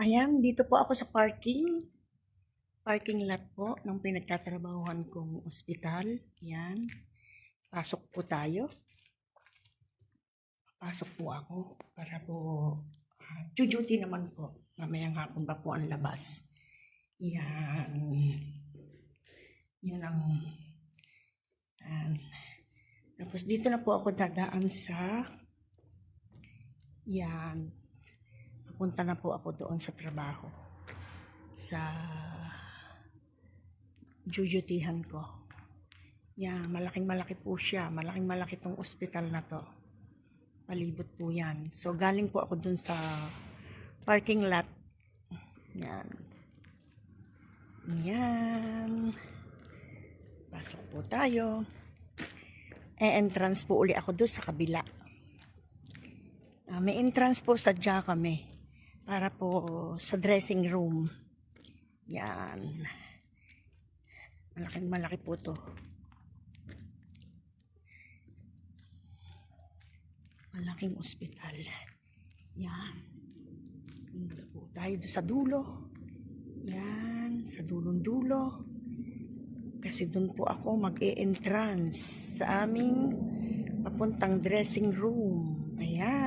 Ayan, dito po ako sa parking. Parking lot po ng pinagtatrabahuhan kong ospital. Yan. Pasok po tayo. Pasok po ako para po uh, duty naman po. Mamayang hapon pa po ang labas. Yan. Yan ang yan. Tapos dito na po ako dadaan sa yan. Papunta na po ako doon sa trabaho. Sa jujutihan ko. Yan, malaking malaki po siya. Malaking malaki tong ospital na to. Palibot po yan. So, galing po ako dun sa parking lot. Yan. Yan. Pasok po tayo. E-entrance po uli ako doon sa kabila. Ah, may entrance po sadya kami para po sa dressing room. Yan. Malaking malaki po to. Malaking ospital. Yan. Punta po tayo sa dulo. Yan, sa dulong dulo. Kasi doon po ako mag-e-entrance sa aming papuntang dressing room. Ayan.